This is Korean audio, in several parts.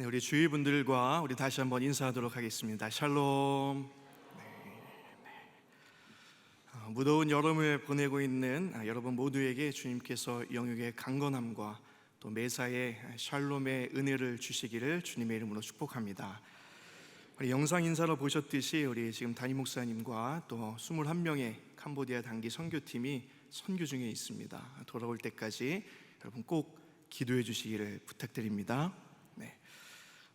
네, 우리 주위 분들과 우리 다시 한번 인사하도록 하겠습니다. 샬롬. 네, 네. 어, 무더운 여름을 보내고 있는 아, 여러분 모두에게 주님께서 영육의 강건함과 또 매사에 샬롬의 은혜를 주시기를 주님의 이름으로 축복합니다. 우리 영상 인사로 보셨듯이 우리 지금 담임 목사님과 또 21명의 캄보디아 단기 선교팀이 선교 중에 있습니다. 돌아올 때까지 여러분 꼭 기도해 주시기를 부탁드립니다.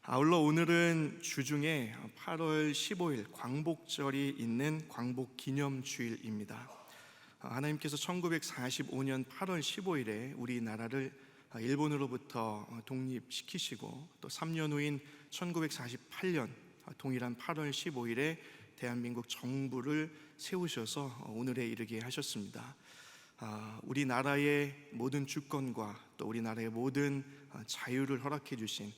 네. 아울러 오늘은 주중에 8월 15일 광복절이 있는 광복 기념 주일입니다. 하나님께서 1945년 8월 15일에 우리나라를 일본으로부터 독립시키시고 또 3년 후인 1948년 동일한 8월 15일에 대한민국 정부를 세우셔서 오늘에 이르게 하셨습니다. 아, 우리나라의 모든 주권과 또 우리나라의 모든 자유를 허락해 주신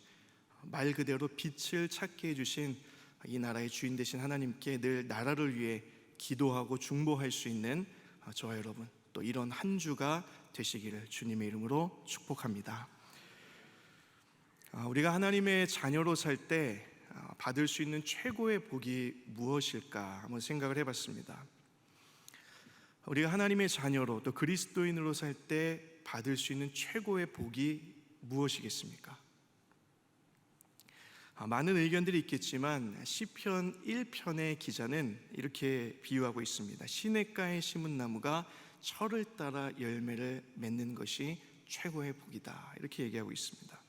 말 그대로 빛을 찾게 해주신 이 나라의 주인 되신 하나님께 늘 나라를 위해 기도하고 중보할 수 있는 저와 여러분 또 이런 한 주가 되시기를 주님의 이름으로 축복합니다. 아, 우리가 하나님의 자녀로 살 때 받을 수 있는 최고의 복이 무엇일까 한번 생각을 해봤습니다. 우리가 하나님의 자녀로 또 그리스도인으로 살 때 받을 수 있는 최고의 복이 무엇이겠습니까? 아, 많은 의견들이 있겠지만 시편 1편의 기자는 이렇게 비유하고 있습니다. 시냇가에 심은 나무가 철을 따라 열매를 맺는 것이 최고의 복이다. 이렇게 얘기하고 있습니다.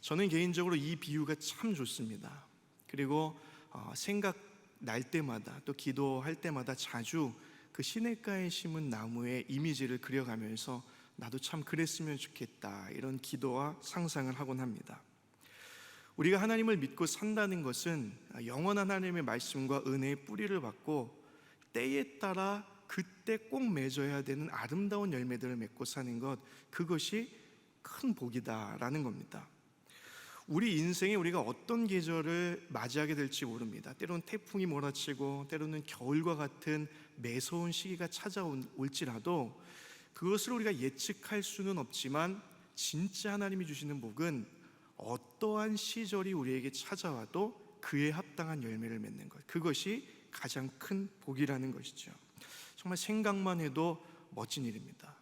저는 개인적으로 이 비유가 참 좋습니다. 그리고 어, 생각 날 때마다 또 기도할 때마다 자주 그 시냇가에 심은 나무의 이미지를 그려가면서 나도 참 그랬으면 좋겠다 이런 기도와 상상을 하곤 합니다. 우리가 하나님을 믿고 산다는 것은 영원한 하나님의 말씀과 은혜의 뿌리를 받고 때에 따라 그때 꼭 맺어야 되는 아름다운 열매들을 맺고 사는 것 그것이 큰 복이다라는 겁니다. 우리 인생에 우리가 어떤 계절을 맞이하게 될지 모릅니다. 때로는 태풍이 몰아치고 때로는 겨울과 같은 매서운 시기가 찾아올지라도 그것을 우리가 예측할 수는 없지만 진짜 하나님이 주시는 복은 어떠한 시절이 우리에게 찾아와도 그에 합당한 열매를 맺는 것. 그것이 가장 큰 복이라는 것이죠. 정말 생각만 해도 멋진 일입니다.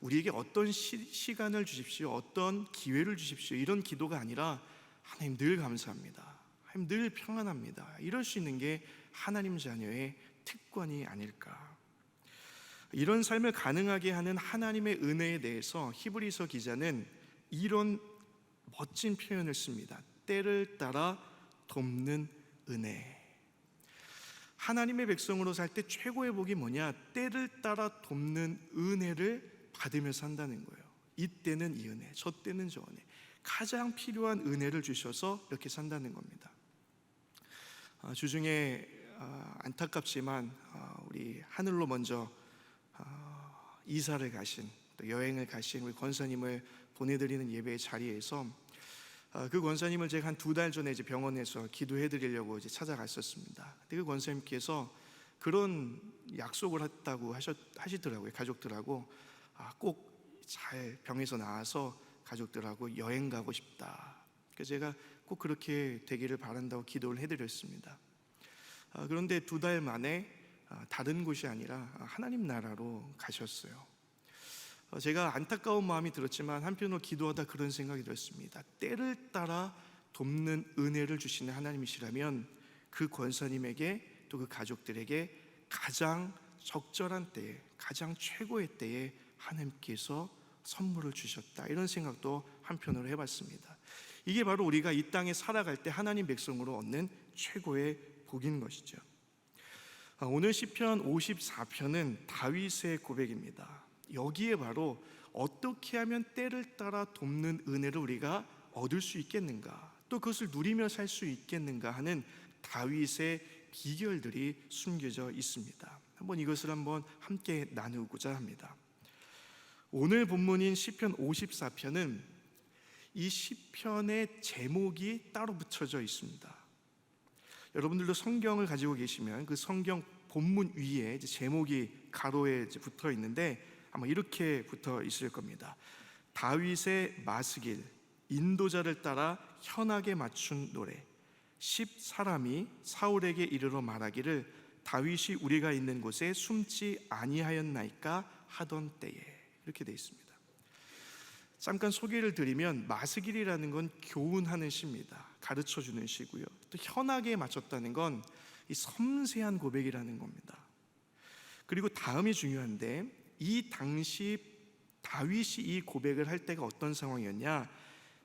우리에게 어떤 시, 간을 주십시오. 어떤 기회를 주십시오. 이런 기도가 아니라 하나님 늘 감사합니다. 하나님 늘 평안합니다. 이럴 수 있는 게 하나님 자녀의 특권이 아닐까. 이런 삶을 가능하게 하는 하나님의 은혜에 대해서 히브리서 기자는 이런 멋진 표현을 씁니다. 때를 따라 돕는 은혜. 하나님의 백성으로 살 때 최고의 복이 뭐냐? 때를 따라 돕는 은혜를 받으며 산다는 거예요. 이때는 이 은혜, 저 때는 저 은혜. 가장 필요한 은혜를 주셔서 이렇게 산다는 겁니다. 아, 주중에 아, 안타깝지만 아, 우리 하늘로 먼저 이사를 가신 또 여행을 가신 우리 권사님을 보내드리는 예배의 자리에서 그 권사님을 제가 한 두 달 전에 이제 병원에서 기도해 드리려고 이제 찾아갔었습니다. 근데 그 권사님께서 그런 약속을 했다고 하셨, 하시더라고요. 가족들하고 아, 꼭 잘 병에서 나와서 가족들하고 여행 가고 싶다. 그래서 제가 꼭 그렇게 되기를 바란다고 기도를 해드렸습니다. 아, 그런데 두 달 만에 아, 다른 곳이 아니라 하나님 나라로 가셨어요. 어, 제가 안타까운 마음이 들었지만 한편으로 기도하다 그런 생각이 들었습니다. 때를 따라 돕는 은혜를 주시는 하나님이시라면 그 권사님에게 또 그 가족들에게 가장 적절한 때에 가장 최고의 때에 하나님께서 선물을 주셨다 이런 생각도 한편으로 해봤습니다. 이게 바로 우리가 이 땅에 살아갈 때 하나님 백성으로 얻는 최고의 복인 것이죠. 아, 오늘 시편 54편은 다윗의 고백입니다. 여기에 바로 어떻게 하면 때를 따라 돕는 은혜를 우리가 얻을 수 있겠는가, 또 그것을 누리며 살 수 있겠는가 하는 다윗의 비결들이 숨겨져 있습니다. 한번 이것을 한번 함께 나누고자 합니다. 오늘 본문인 시편 54편은 이 시편의 제목이 따로 붙여져 있습니다. 여러분들도 성경을 가지고 계시면 그 성경 본문 위에 제목이 가로에 붙어 있는데 아마 이렇게 붙어 있을 겁니다. 다윗의 마스길 인도자를 따라 현악에 맞춘 노래. 십 사람이 사울에게 이르러 말하기를 다윗이 우리가 있는 곳에 숨지 아니하였나이까 하던 때에 이렇게 되어 있습니다. 잠깐 소개를 드리면 마스길이라는 건 교훈하는 시입니다. 가르쳐 주는 시고요. 또 현악에 맞췄다는 건 이 섬세한 고백이라는 겁니다. 그리고 다음이 중요한데 이 당시 다윗이 이 고백을 할 때가 어떤 상황이었냐?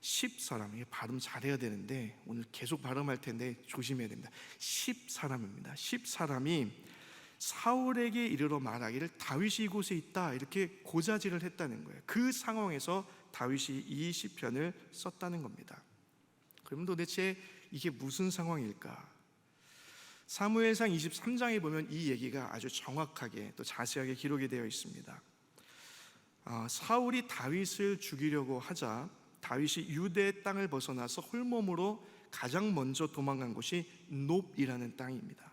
십 사람 이게 발음 잘해야 되는데 오늘 계속 발음할 텐데 조심해야 됩니다. 십 사람입니다. 십 사람이 사울에게 이르러 말하기를 다윗이 이곳에 있다 이렇게 고자질을 했다는 거예요. 그 상황에서 다윗이 이 시편을 썼다는 겁니다. 그럼 도대체 이게 무슨 상황일까? 사무엘상 23장에 보면 이 얘기가 아주 정확하게 또 자세하게 기록이 되어 있습니다. 아, 사울이 다윗을 죽이려고 하자 다윗이 유대 땅을 벗어나서 홀몸으로 가장 먼저 도망간 곳이 높이라는 땅입니다.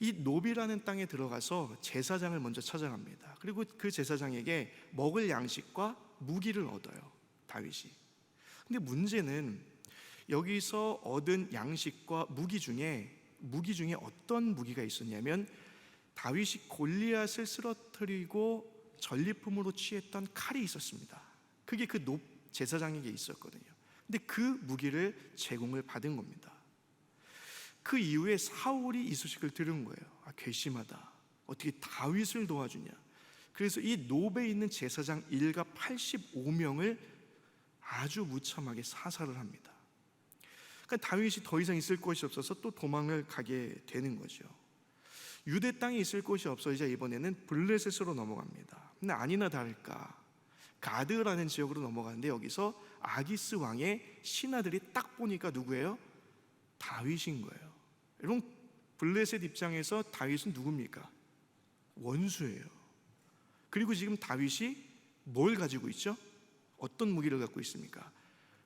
이 높이라는 땅에 들어가서 제사장을 먼저 찾아갑니다. 그리고 그 제사장에게 먹을 양식과 무기를 얻어요. 다윗이. 근데 문제는 여기서 얻은 양식과 무기 중에 무기 중에 어떤 무기가 있었냐면 다윗이 골리앗을 쓰러뜨리고 전리품으로 취했던 칼이 있었습니다. 그게 그 높 제사장에게 있었거든요. 근데 그 무기를 제공을 받은 겁니다. 그 이후에 사울이 이 소식을 들은 거예요. 아, 괘씸하다. 어떻게 다윗을 도와주냐. 그래서 이 노베에 있는 제사장 일가 85명을 아주 무참하게 사살을 합니다. 그러니까 다윗이 더 이상 있을 곳이 없어서 또 도망을 가게 되는 거죠. 유대 땅에 있을 곳이 없어지자 이번에는 블레셋으로 넘어갑니다. 근데 아니나 다를까 가드라는 지역으로 넘어가는데 여기서 아기스 왕의 신하들이 딱 보니까 누구예요? 다윗인 거예요. 여러분 블레셋 입장에서 다윗은 누굽니까? 원수예요. 그리고 지금 다윗이 뭘 가지고 있죠? 어떤 무기를 갖고 있습니까?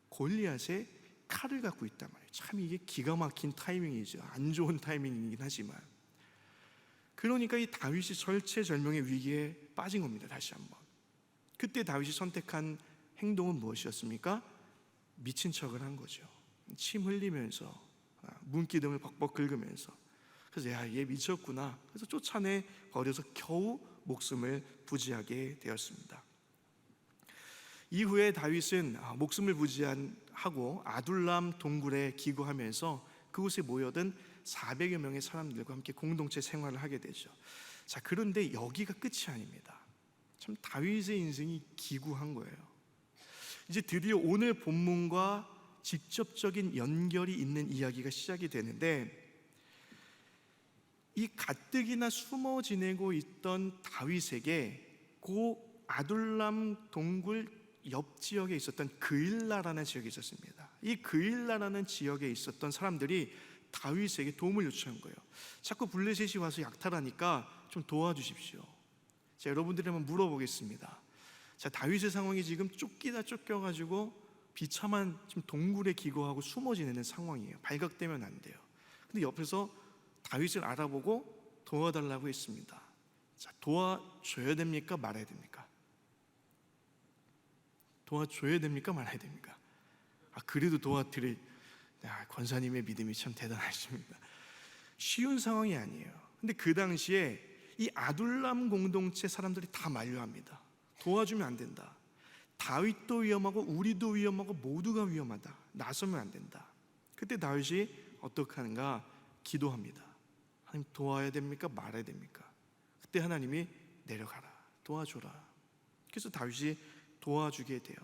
골리앗의 칼을 갖고 있단 말이에요. 참 이게 기가 막힌 타이밍이죠. 안 좋은 타이밍이긴 하지만. 그러니까 이 다윗이 절체절명의 위기에 빠진 겁니다. 다시 한번. 그때 다윗이 선택한 행동은 무엇이었습니까? 미친 척을 한 거죠. 침 흘리면서 아, 문기둥을 벅벅 긁으면서 그래서 야 얘 미쳤구나. 그래서 쫓아내 버려서 겨우 목숨을 부지하게 되었습니다. 이후에 다윗은 아, 목숨을 부지하고 아둘람 동굴에 기구하면서 그곳에 모여든 400여 명의 사람들과 함께 공동체 생활을 하게 되죠. 자, 그런데 여기가 끝이 아닙니다. 참 다윗의 인생이 기구한 거예요. 이제 드디어 오늘 본문과 직접적인 연결이 있는 이야기가 시작이 되는데 이 가뜩이나 숨어 지내고 있던 다윗에게 고 아둘람 동굴 옆 지역에 있었던 그일라라는 지역이 있었습니다. 이 그일라라는 지역에 있었던 사람들이 다윗에게 도움을 요청한 거예요. 자꾸 블레셋이 와서 약탈하니까 좀 도와주십시오. 자, 여러분들이 한번 물어보겠습니다. 자, 다윗의 상황이 지금 쫓기다 쫓겨가지고 비참한 좀 동굴에 기거하고 숨어 지내는 상황이에요. 발각되면 안 돼요. 근데 옆에서 다윗을 알아보고 도와달라고 했습니다. 자, 도와줘야 됩니까? 말아야 됩니까? 도와줘야 됩니까? 말아야 됩니까? 아, 그래도 도와드릴 야, 권사님의 믿음이 참 대단하십니다. 쉬운 상황이 아니에요. 근데 그 당시에 이 아둘람 공동체 사람들이 다 만류합니다. 도와주면 안 된다. 다윗도 위험하고 우리도 위험하고 모두가 위험하다. 나서면 안 된다. 그때 다윗이 어떻게 하는가? 기도합니다. 하나님 도와야 됩니까? 말아야 됩니까? 그때 하나님이 내려가라. 도와줘라. 그래서 다윗이 도와주게 돼요.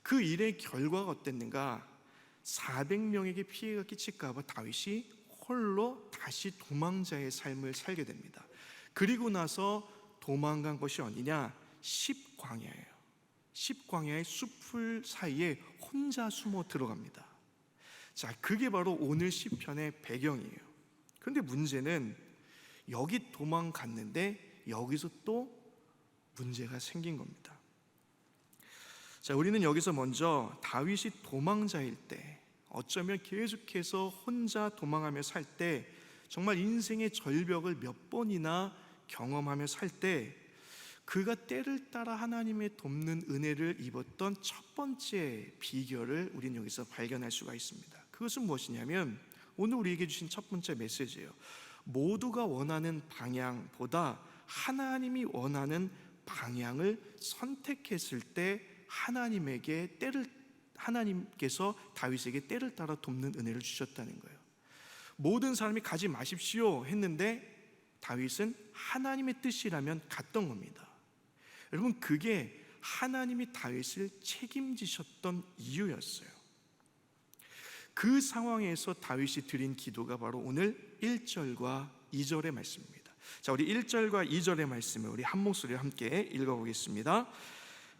그 일의 결과가 어땠는가? 400명에게 피해가 끼칠까봐 다윗이 홀로 다시 도망자의 삶을 살게 됩니다. 그리고 나서 도망간 것이 어디냐? 십광야예요. 십광야의 숲을 사이에 혼자 숨어 들어갑니다. 자, 그게 바로 오늘 시편의 배경이에요. 그런데 문제는 여기 도망갔는데 여기서 또 문제가 생긴 겁니다. 자, 우리는 여기서 먼저 다윗이 도망자일 때 어쩌면 계속해서 혼자 도망하며 살 때 정말 인생의 절벽을 몇 번이나 경험하며 살 때 그가 때를 따라 하나님의 돕는 은혜를 입었던 첫 번째 비결을 우리는 여기서 발견할 수가 있습니다. 그것은 무엇이냐면 오늘 우리에게 주신 첫 번째 메시지예요. 모두가 원하는 방향보다 하나님이 원하는 방향을 선택했을 때 하나님에게 때를 하나님께서 다윗에게 때를 따라 돕는 은혜를 주셨다는 거예요. 모든 사람이 가지 마십시오 했는데 다윗은 하나님의 뜻이라면 갔던 겁니다. 여러분 그게 하나님이 다윗을 책임지셨던 이유였어요. 그 상황에서 다윗이 드린 기도가 바로 오늘 1절과 2절의 말씀입니다. 자, 우리 1절과 2절의 말씀을 우리 한 목소리로 함께 읽어 보겠습니다.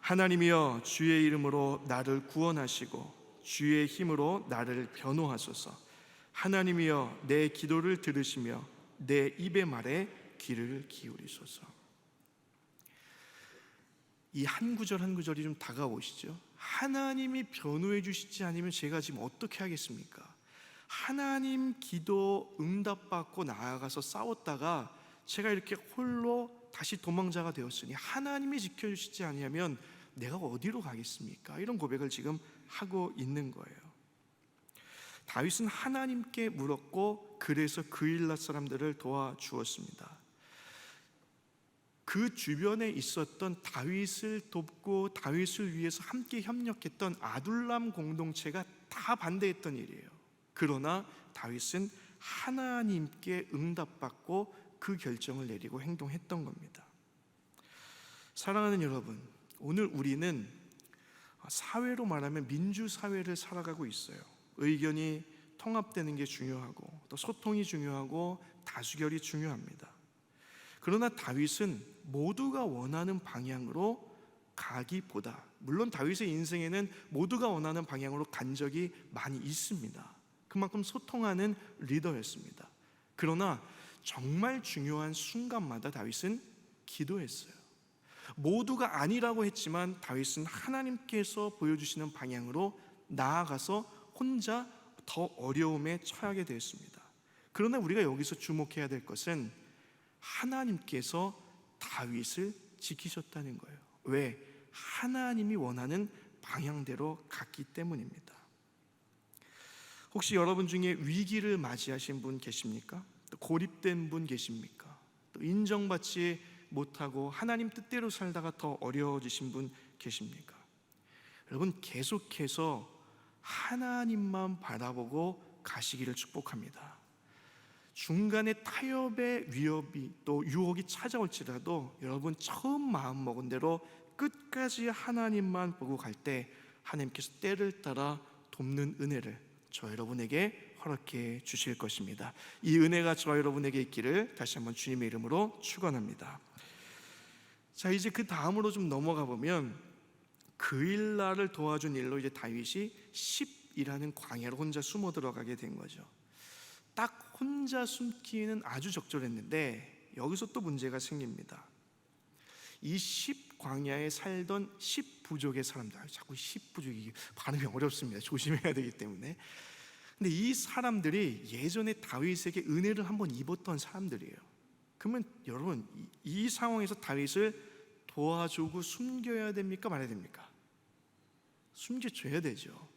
하나님이여 주의 이름으로 나를 구원하시고 주의 힘으로 나를 변호하소서. 하나님이여 내 기도를 들으시며 내 입의 말에 귀를 기울이소서. 이 한 구절 한 구절이 좀 다가오시죠? 하나님이 변호해 주시지 않으면 제가 지금 어떻게 하겠습니까? 하나님 기도 응답받고 나아가서 싸웠다가 제가 이렇게 홀로 다시 도망자가 되었으니 하나님이 지켜주시지 아니하면 내가 어디로 가겠습니까? 이런 고백을 지금 하고 있는 거예요. 다윗은 하나님께 물었고 그래서 그일랏 사람들을 도와주었습니다. 그 주변에 있었던 다윗을 돕고 다윗을 위해서 함께 협력했던 아둘람 공동체가 다 반대했던 일이에요. 그러나 다윗은 하나님께 응답받고 그 결정을 내리고 행동했던 겁니다. 사랑하는 여러분, 오늘 우리는 사회로 말하면 민주 사회를 살아가고 있어요. 의견이 통합되는 게 중요하고 또 소통이 중요하고 다수결이 중요합니다. 그러나 다윗은 모두가 원하는 방향으로 가기보다 물론 다윗의 인생에는 모두가 원하는 방향으로 간 적이 많이 있습니다. 그만큼 소통하는 리더였습니다. 그러나 정말 중요한 순간마다 다윗은 기도했어요. 모두가 아니라고 했지만 다윗은 하나님께서 보여주시는 방향으로 나아가서 혼자 더 어려움에 처하게 되었습니다. 그러나 우리가 여기서 주목해야 될 것은 하나님께서 다윗을 지키셨다는 거예요. 왜? 하나님이 원하는 방향대로 갔기 때문입니다. 혹시 여러분 중에 위기를 맞이하신 분 계십니까? 또 고립된 분 계십니까? 또 인정받지 못하고 하나님 뜻대로 살다가 더 어려워지신 분 계십니까? 여러분 계속해서 하나님만 바라보고 가시기를 축복합니다. 중간에 타협의 위협이 또 유혹이 찾아올지라도 여러분 처음 마음 먹은 대로 끝까지 하나님만 보고 갈 때 하나님께서 때를 따라 돕는 은혜를 저 여러분에게 허락해 주실 것입니다. 이 은혜가 저 여러분에게 있기를 다시 한번 주님의 이름으로 축원합니다. 자 이제 그 다음으로 좀 넘어가 보면 그일날을 도와준 일로 이제 다윗이 10이라는 광야로 혼자 숨어 들어가게 된 거죠. 딱 혼자 숨기는 아주 적절했는데 여기서 또 문제가 생깁니다. 이10 광야에 살던 10 부족의 사람들, 자꾸 10 부족이 발음이 어렵습니다. 조심해야 되기 때문에. 근데 이 사람들이 예전에 다윗에게 은혜를 한번 입었던 사람들이에요. 그러면 여러분 이, 이 상황에서 다윗을 도와주고 숨겨야 됩니까 말아야 됩니까? 숨겨줘야 되죠.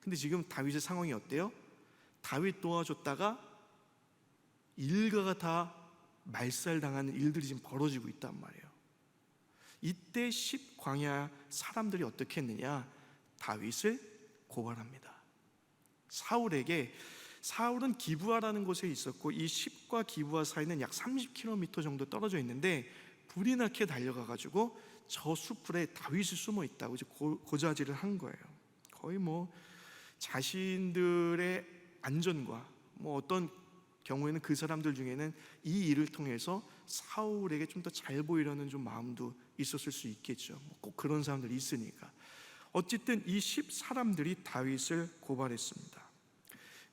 근데 지금 다윗의 상황이 어때요? 다윗 도와줬다가 일가가 다 말살당하는 일들이 지금 벌어지고 있단 말이에요. 이때 십 광야 사람들이 어떻게 했느냐? 다윗을 고발합니다. 사울에게 사울은 기부하라는 곳에 있었고 이 십과 기부하 사이는 약 30km 정도 떨어져 있는데 불이 나게 달려가 가지고 저 숲풀에 다윗이 숨어 있다고 이제 고 자질을 한 거예요. 거의 뭐 자신들의 안전과 뭐 어떤 경우에는 그 사람들 중에는 이 일을 통해서 사울에게 좀 더 잘 보이려는 좀 마음도 있었을 수 있겠죠. 뭐꼭 그런 사람들이 있으니까. 어쨌든 이십 사람들이 다윗을 고발했습니다.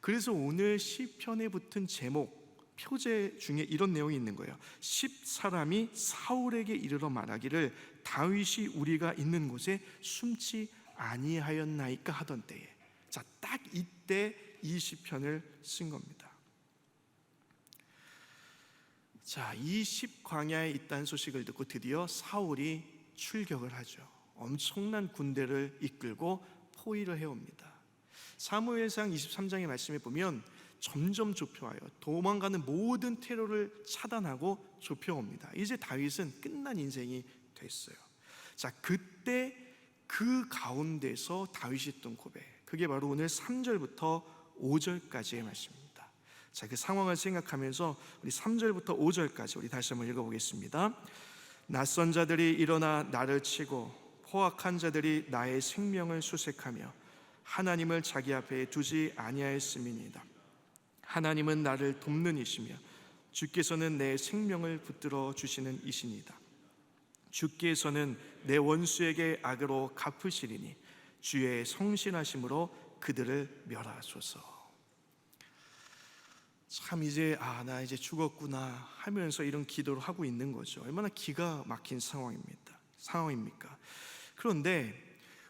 그래서 오늘 시편에 붙은 제목 표제 중에 이런 내용이 있는 거예요. 십 사람이 사울에게 이르러 말하기를 다윗이 우리가 있는 곳에 숨지 아니하였나이까 하던 때에 자, 딱 이때 이 시편을 쓴 겁니다. 자, 이 십 광야에 있다는 소식을 듣고 드디어 사울이 출격을 하죠. 엄청난 군대를 이끌고 포위를 해옵니다. 사무엘상 23장의 말씀에 보면 점점 좁혀와요. 도망가는 모든 테러를 차단하고 좁혀옵니다. 이제 다윗은 끝난 인생이 됐어요. 자, 그때 그 가운데서 다윗이 했던 고백. 그게 바로 오늘 3절부터 5절까지의 말씀입니다. 자, 그 상황을 생각하면서 우리 3절부터 5절까지 우리 다시 한번 읽어보겠습니다. 낯선 자들이 일어나 나를 치고 포악한 자들이 나의 생명을 수색하며 하나님을 자기 앞에 두지 아니하였음이니이다. 하나님은 나를 돕는 이시며 주께서는 내 생명을 붙들어 주시는 이신이다. 주께서는 내 원수에게 악으로 갚으시리니 주의 성실하심으로 그들을 멸하소서. 참 이제 아 나 이제 죽었구나 하면서 이런 기도를 하고 있는 거죠. 얼마나 기가 막힌 상황입니다. 상황입니까? 그런데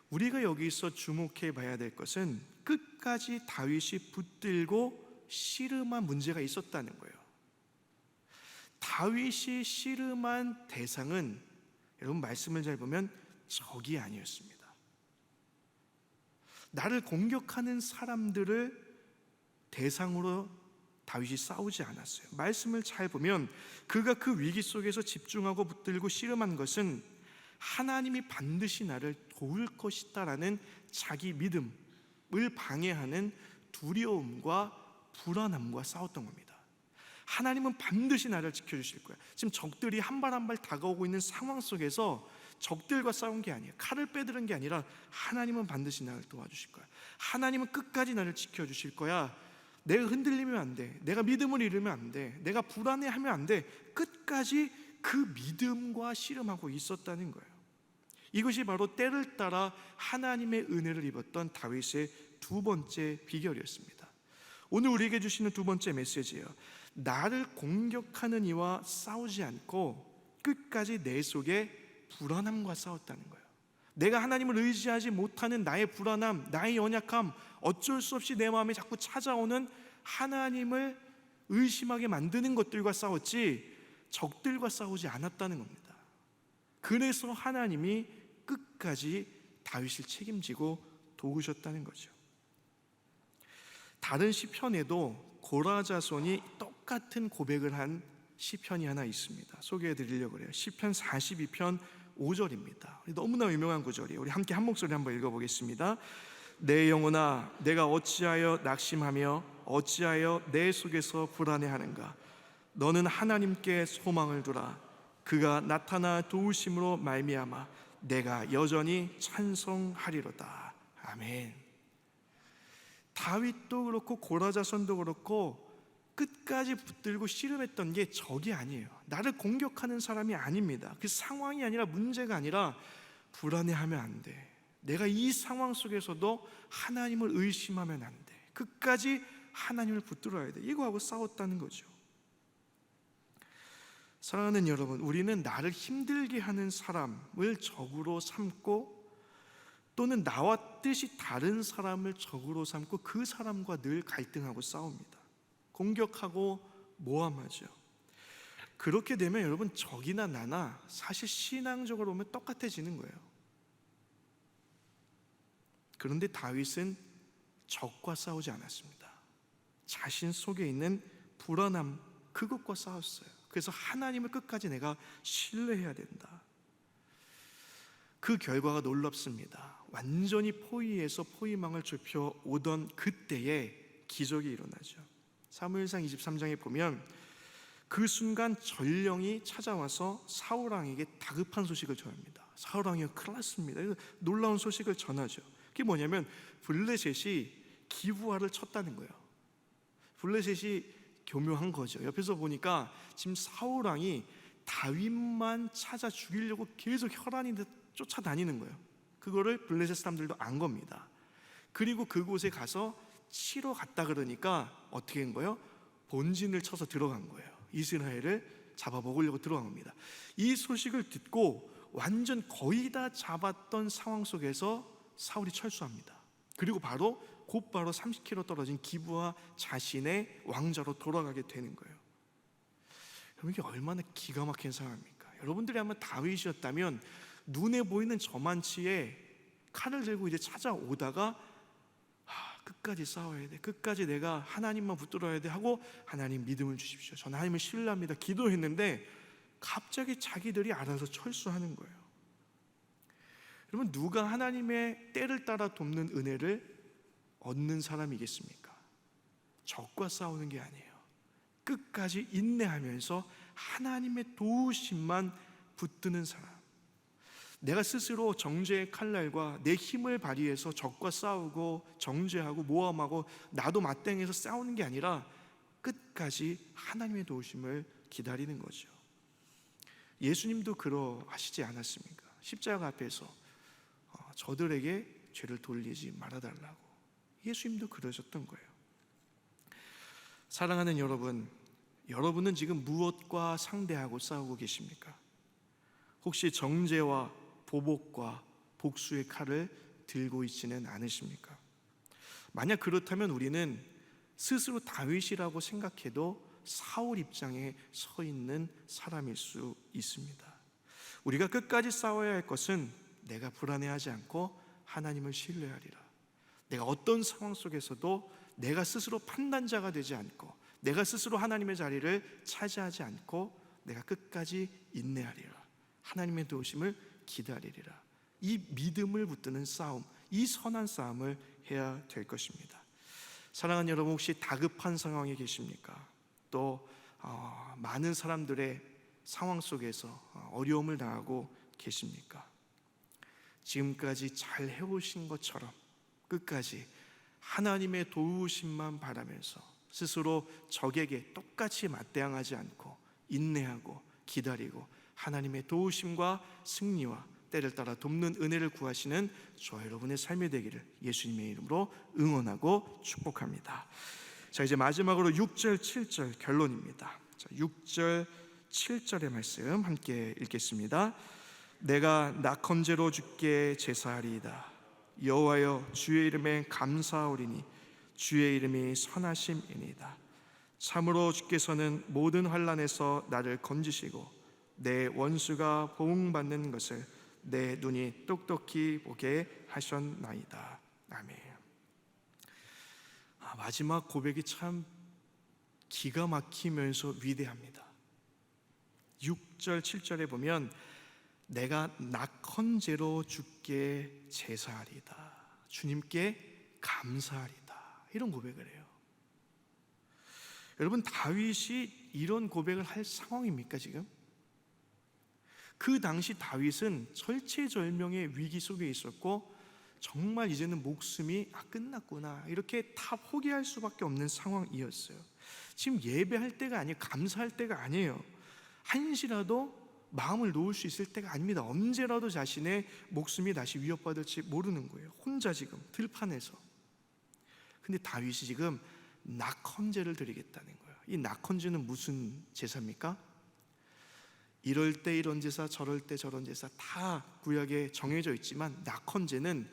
우리가 여기서 주목해 봐야 될 것은 끝까지 다윗이 붙들고 씨름한 문제가 있었다는 거예요. 다윗이 씨름한 대상은 여러분 말씀을 잘 보면 적이 아니었습니다. 나를 공격하는 사람들을 대상으로 다윗이 싸우지 않았어요. 말씀을 잘 보면 그가 그 위기 속에서 집중하고 붙들고 씨름한 것은 하나님이 반드시 나를 도울 것이다라는 자기 믿음을 방해하는 두려움과 불안함과 싸웠던 겁니다. 하나님은 반드시 나를 지켜주실 거야. 지금 적들이 한 발 한 발 다가오고 있는 상황 속에서 적들과 싸운 게 아니에요. 칼을 빼드는 게 아니라 하나님은 반드시 나를 도와주실 거야. 하나님은 끝까지 나를 지켜주실 거야. 내가 흔들리면 안 돼. 내가 믿음을 잃으면 안 돼. 내가 불안해하면 안 돼. 끝까지 그 믿음과 씨름하고 있었다는 거예요. 이것이 바로 때를 따라 하나님의 은혜를 입었던 다윗의 두 번째 비결이었습니다. 오늘 우리에게 주시는 두 번째 메시지예요. 나를 공격하는 이와 싸우지 않고 끝까지 내 속에 불안함과 싸웠다는 거예요. 내가 하나님을 의지하지 못하는 나의 불안함, 나의 연약함, 어쩔 수 없이 내 마음에 자꾸 찾아오는 하나님을 의심하게 만드는 것들과 싸웠지 적들과 싸우지 않았다는 겁니다. 그래서 하나님이 끝까지 다윗을 책임지고 도우셨다는 거죠. 다른 시편에도 고라 자손이 똑같은 고백을 한 시편이 하나 있습니다. 소개해 드리려고 그래요. 시편 42편 5절입니다. 너무나 유명한 구절이에요. 우리 함께 한 목소리 한번 읽어 보겠습니다. 내 영혼아 내가 어찌하여 낙심하며 어찌하여 내 속에서 불안해하는가 너는 하나님께 소망을 두라 그가 나타나 도우심으로 말미암아 내가 여전히 찬송하리로다 아멘 다윗도 그렇고 고라자손도 그렇고 끝까지 붙들고 씨름했던 게 적이 아니에요 나를 공격하는 사람이 아닙니다 그 상황이 아니라 문제가 아니라 불안해하면 안 돼 내가 이 상황 속에서도 하나님을 의심하면 안 돼. 끝까지 하나님을 붙들어야 돼. 이거하고 싸웠다는 거죠. 사랑하는 여러분, 우리는 나를 힘들게 하는 사람을 적으로 삼고 또는 나와 뜻이 다른 사람을 적으로 삼고 그 사람과 늘 갈등하고 싸웁니다. 공격하고 모함하죠. 그렇게 되면 여러분 적이나 나나 사실 신앙적으로 보면 똑같아지는 거예요. 그런데 다윗은 적과 싸우지 않았습니다. 자신 속에 있는 불안함 그것과 싸웠어요. 그래서 하나님을 끝까지 내가 신뢰해야 된다. 그 결과가 놀랍습니다. 완전히 포위에서 포위망을 좁혀 오던 그때에 기적이 일어나죠. 사무엘상 23장에 보면 그 순간 전령이 찾아와서 사울 왕에게 다급한 소식을 전합니다. 사울 왕이 큰일 났습니다. 놀라운 소식을 전하죠. 그게 뭐냐면 블레셋이 기부화를 쳤다는 거예요. 블레셋이 교묘한 거죠. 옆에서 보니까 지금 사울 왕이 다윗만 찾아 죽이려고 계속 혈안이 쫓아다니는 거예요. 그거를 블레셋 사람들도 안 겁니다. 그리고 그곳에 가서 치러 갔다 그러니까 어떻게 한 거예요? 본진을 쳐서 들어간 거예요. 이스라엘을 잡아먹으려고 들어간 겁니다. 이 소식을 듣고 완전 거의 다 잡았던 상황 속에서 사울이 철수합니다. 그리고 바로 곧바로 30km 떨어진 기부와 자신의 왕자로 돌아가게 되는 거예요. 여러분 이게 얼마나 기가 막힌 상황입니까? 여러분들이 한번 다윗이었다면 눈에 보이는 저만치에 칼을 들고 이제 찾아오다가 아, 끝까지 싸워야 돼. 끝까지 내가 하나님만 붙들어야 돼 하고 하나님 믿음을 주십시오. 저는 하나님을 신뢰합니다. 기도했는데 갑자기 자기들이 알아서 철수하는 거예요. 여러분 누가 하나님의 때를 따라 돕는 은혜를 얻는 사람이겠습니까? 적과 싸우는 게 아니에요. 끝까지 인내하면서 하나님의 도우심만 붙드는 사람. 내가 스스로 정죄의 칼날과 내 힘을 발휘해서 적과 싸우고 정죄하고 모함하고 나도 맞대응해서 싸우는 게 아니라 끝까지 하나님의 도우심을 기다리는 거죠. 예수님도 그러하시지 않았습니까? 십자가 앞에서 어, 저들에게 죄를 돌리지 말아달라고 예수님도 그러셨던 거예요. 사랑하는 여러분, 여러분은 지금 무엇과 상대하고 싸우고 계십니까? 혹시 정죄와 보복과 복수의 칼을 들고 있지는 않으십니까? 만약 그렇다면 우리는 스스로 다윗이라고 생각해도 사울 입장에 서 있는 사람일 수 있습니다. 우리가 끝까지 싸워야 할 것은 내가 불안해하지 않고 하나님을 신뢰하리라. 내가 어떤 상황 속에서도 내가 스스로 판단자가 되지 않고 내가 스스로 하나님의 자리를 차지하지 않고 내가 끝까지 인내하리라. 하나님의 도우심을 기다리리라. 이 믿음을 붙드는 싸움, 이 선한 싸움을 해야 될 것입니다. 사랑하는 여러분 혹시 다급한 상황에 계십니까? 또 어, 많은 사람들의 상황 속에서 어, 어려움을 당하고 계십니까? 지금까지 잘 해오신 것처럼 끝까지 하나님의 도우심만 바라면서 스스로 적에게 똑같이 맞대응하지 않고 인내하고 기다리고 하나님의 도우심과 승리와 때를 따라 돕는 은혜를 구하시는 저 여러분의 삶이 되기를 예수님의 이름으로 응원하고 축복합니다. 자, 이제 마지막으로 6절, 7절 결론입니다. 자, 6절, 7절의 말씀 함께 읽겠습니다. 내가 낙헌제로 주께 제사하리이다. 여호와여 주의 이름에 감사하오리니 주의 이름이 선하심이니이다. 참으로 주께서는 모든 환란에서 나를 건지시고 내 원수가 보응받는 것을 내 눈이 똑똑히 보게 하셨나이다. 아멘. 아, 마지막 고백이 참 기가 막히면서 위대합니다. 6절, 7절에 보면 내가 낙헌제로 주께 제사하리다. 주님께 감사하리다. 이런 고백을 해요. 여러분 다윗이 이런 고백을 할 상황입니까 지금? 그 당시 다윗은 절체절명의 위기 속에 있었고 정말 이제는 목숨이 아 끝났구나 이렇게 다 포기할 수밖에 없는 상황이었어요. 지금 예배할 때가 아니에요. 감사할 때가 아니에요. 한시라도 마음을 놓을 수 있을 때가 아닙니다. 언제라도 자신의 목숨이 다시 위협받을지 모르는 거예요. 혼자 지금 들판에서. 근데 다윗이 지금 낙헌제를 드리겠다는 거예요. 이 낙헌제는 무슨 제사입니까? 이럴 때 이런 제사, 저럴 때 저런 제사 다 구약에 정해져 있지만 낙헌제는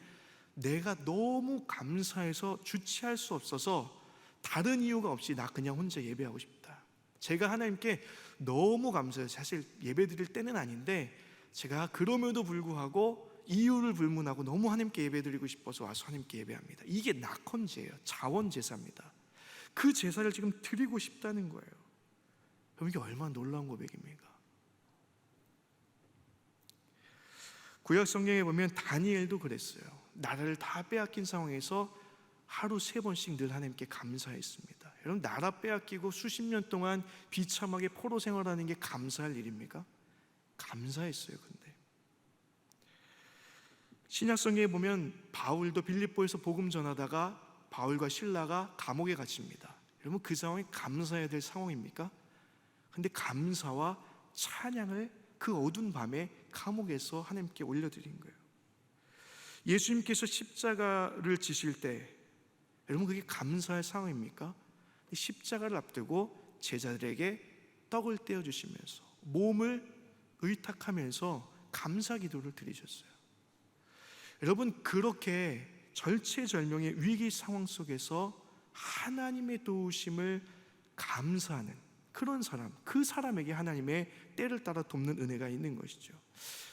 내가 너무 감사해서 주체할 수 없어서 다른 이유가 없이 나 그냥 혼자 예배하고 싶다. 제가 하나님께 너무 감사해요. 사실 예배 드릴 때는 아닌데 제가 그럼에도 불구하고 이유를 불문하고 너무 하나님께 예배 드리고 싶어서 와서 하나님께 예배합니다. 이게 낙헌제예요. 자원 제사입니다. 그 제사를 지금 드리고 싶다는 거예요. 그럼 이게 얼마나 놀라운 고백입니까? 구약 성경에 보면 다니엘도 그랬어요. 나라를 다 빼앗긴 상황에서 하루 세 번씩 늘 하나님께 감사했습니다. 여러분 나라 빼앗기고 수십 년 동안 비참하게 포로 생활하는 게 감사할 일입니까? 감사했어요. 근데 신약 성경에 보면 바울도 빌립보에서 복음 전하다가 바울과 신라가 감옥에 갇힙니다. 여러분 그 상황이 감사해야 될 상황입니까? 근데 감사와 찬양을 그 어두운 밤에 감옥에서 하나님께 올려드린 거예요. 예수님께서 십자가를 지실 때 여러분 그게 감사할 상황입니까? 십자가를 앞두고 제자들에게 떡을 떼어 주시면서 몸을 의탁하면서 감사 기도를 드리셨어요. 여러분 그렇게 절체절명의 위기 상황 속에서 하나님의 도우심을 감사하는 그런 사람, 그 사람에게 하나님의 때를 따라 돕는 은혜가 있는 것이죠.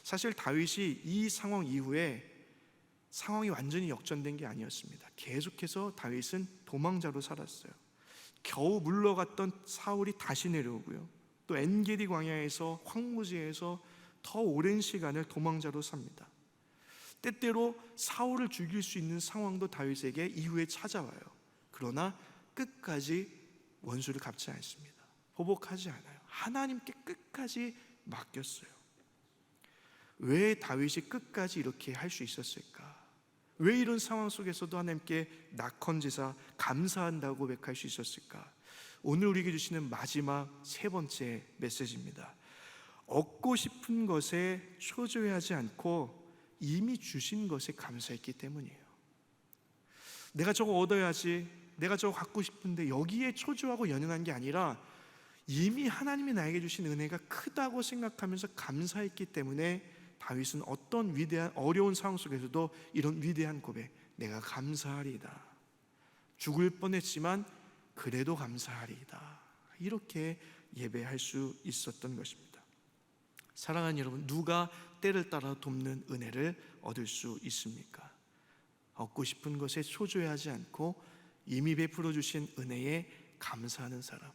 사실 다윗이 이 상황 이후에 상황이 완전히 역전된 게 아니었습니다. 계속해서 다윗은 도망자로 살았어요. 겨우 물러갔던 사울이 다시 내려오고요. 또 엔게디 광야에서 황무지에서 더 오랜 시간을 도망자로 삽니다. 때때로 사울을 죽일 수 있는 상황도 다윗에게 이후에 찾아와요. 그러나 끝까지 원수를 갚지 않습니다. 보복하지 않아요. 하나님께 끝까지 맡겼어요. 왜 다윗이 끝까지 이렇게 할 수 있었을까? 왜 이런 상황 속에서도 하나님께 낙헌제사 감사한다고 고백할 수 있었을까? 오늘 우리에게 주시는 마지막 세 번째 메시지입니다. 얻고 싶은 것에 초조해하지 않고 이미 주신 것에 감사했기 때문이에요. 내가 저거 얻어야지, 내가 저거 갖고 싶은데 여기에 초조하고 연연한 게 아니라 이미 하나님이 나에게 주신 은혜가 크다고 생각하면서 감사했기 때문에 다윗은 어떤 위대한 어려운 상황 속에서도 이런 위대한 고백, 내가 감사하리이다. 죽을 뻔했지만 그래도 감사하리이다. 이렇게 예배할 수 있었던 것입니다. 사랑하는 여러분, 누가 때를 따라 돕는 은혜를 얻을 수 있습니까? 얻고 싶은 것에 초조해하지 않고 이미 베풀어 주신 은혜에 감사하는 사람.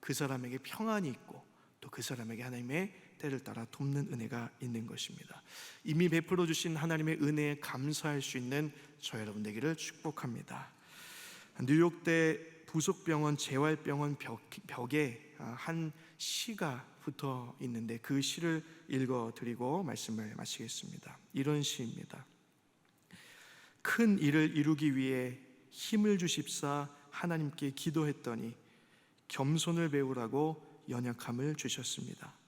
그 사람에게 평안이 있고 또 그 사람에게 하나님의 때를 따라 돕는 은혜가 있는 것입니다. 이미 베풀어 주신 하나님의 은혜에 감사할 수 있는 저 여러분 되기를 축복합니다. 뉴욕대 부속병원 재활병원 벽, 에 한 시가 붙어 있는데 그 시를 읽어 드리고 말씀을 마치겠습니다. 이런 시입니다. 큰 일을 이루기 위해 힘을 주십사 하나님께 기도했더니 겸손을 배우라고 연약함을 주셨습니다.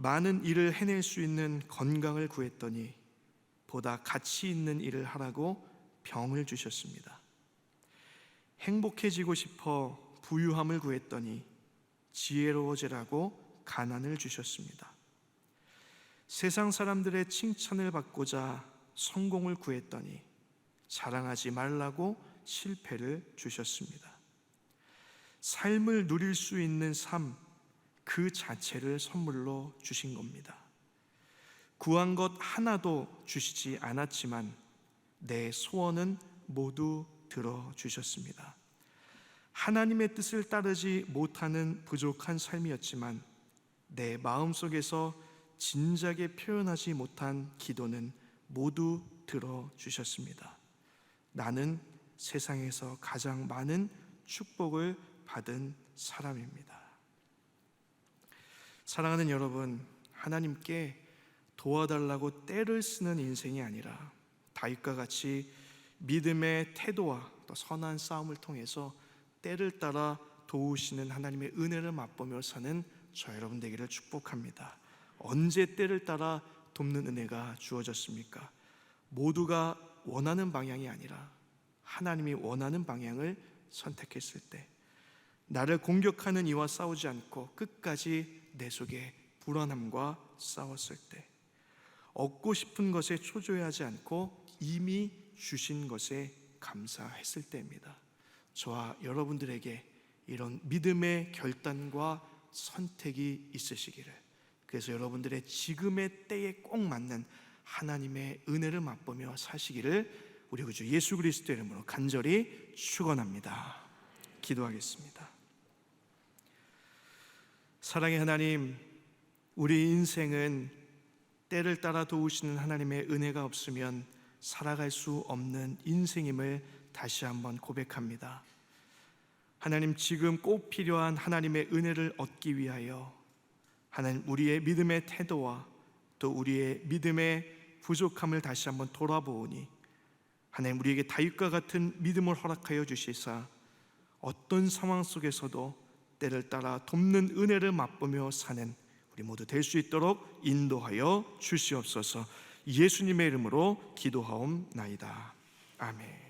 많은 일을 해낼 수 있는 건강을 구했더니 보다 가치 있는 일을 하라고 병을 주셨습니다. 행복해지고 싶어 부유함을 구했더니 지혜로워지라고 가난을 주셨습니다. 세상 사람들의 칭찬을 받고자 성공을 구했더니 자랑하지 말라고 실패를 주셨습니다. 삶을 누릴 수 있는 삶, 그 자체를 선물로 주신 겁니다. 구한 것 하나도 주시지 않았지만 내 소원은 모두 들어주셨습니다. 하나님의 뜻을 따르지 못하는 부족한 삶이었지만 내 마음 속에서 진작에 표현하지 못한 기도는 모두 들어주셨습니다. 나는 세상에서 가장 많은 축복을 받은 사람입니다. 사랑하는 여러분, 하나님께 도와달라고 때를 쓰는 인생이 아니라 다윗과 같이 믿음의 태도와 또 선한 싸움을 통해서 때를 따라 도우시는 하나님의 은혜를 맛보며 사는 저 여러분 되기를 축복합니다. 언제 때를 따라 돕는 은혜가 주어졌습니까? 모두가 원하는 방향이 아니라 하나님이 원하는 방향을 선택했을 때 나를 공격하는 이와 싸우지 않고 끝까지 내 속에 불안함과 싸웠을 때 얻고 싶은 것에 초조해하지 않고 이미 주신 것에 감사했을 때입니다. 저와 여러분들에게 이런 믿음의 결단과 선택이 있으시기를 그래서 여러분들의 지금의 때에 꼭 맞는 하나님의 은혜를 맛보며 사시기를 우리 구주 예수 그리스도 이름으로 간절히 축원합니다. 기도하겠습니다. 사랑의 하나님, 우리 인생은 때를 따라 도우시는 하나님의 은혜가 없으면 살아갈 수 없는 인생임을 다시 한번 고백합니다. 하나님 지금 꼭 필요한 하나님의 은혜를 얻기 위하여 하나님 우리의 믿음의 태도와 또 우리의 믿음의 부족함을 다시 한번 돌아보니 하나님 우리에게 다윗과 같은 믿음을 허락하여 주시사 어떤 상황 속에서도 때를 따라 돕는 은혜를 맛보며 사는 우리 모두 될 수 있도록 인도하여 주시옵소서. 예수님의 이름으로 기도하옵나이다. 아멘.